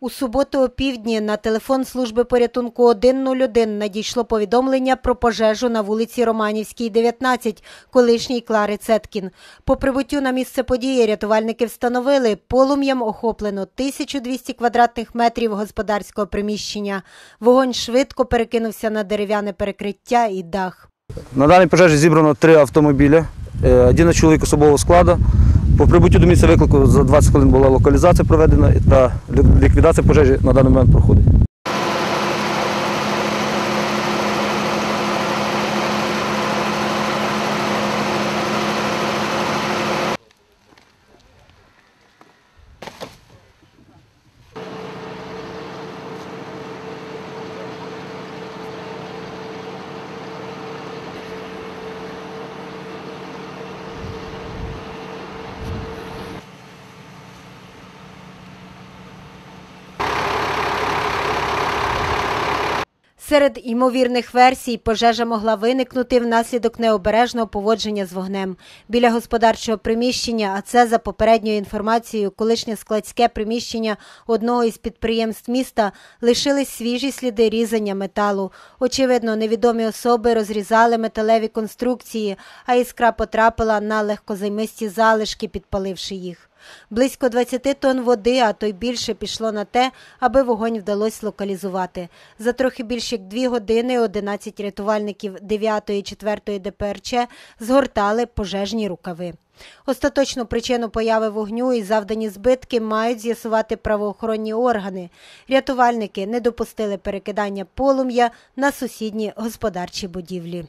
У суботу опівдні на телефон служби порятунку 101 надійшло повідомлення про пожежу на вулиці Романівській, 19, колишній Клари Цеткін. По прибуттю на місце події рятувальники встановили, полум'ям охоплено 1200 квадратних метрів господарського приміщення. Вогонь швидко перекинувся на дерев'яне перекриття і дах. На даній пожежі зібрано три автомобілі, е, 11 чоловік особового складу. По прибуттю до місця виклику за 20 хвилин була локалізація проведена та ліквідація пожежі на даний момент проходить. Серед ймовірних версій пожежа могла виникнути внаслідок необережного поводження з вогнем. Біля господарчого приміщення, а це за попередньою інформацією, колишнє складське приміщення одного із підприємств міста лишились свіжі сліди різання металу. Очевидно, невідомі особи розрізали металеві конструкції, а іскра потрапила на легкозаймисті залишки, підпаливши їх. Близько 20 тонн води, а то й більше пішло на те, аби вогонь вдалося локалізувати. За трохи більше як дві години 11 рятувальників 9 і 4 ДПРЧ згортали пожежні рукави. Остаточну причину появи вогню і завдані збитки мають з'ясувати правоохоронні органи. Рятувальники не допустили перекидання полум'я на сусідні господарчі будівлі.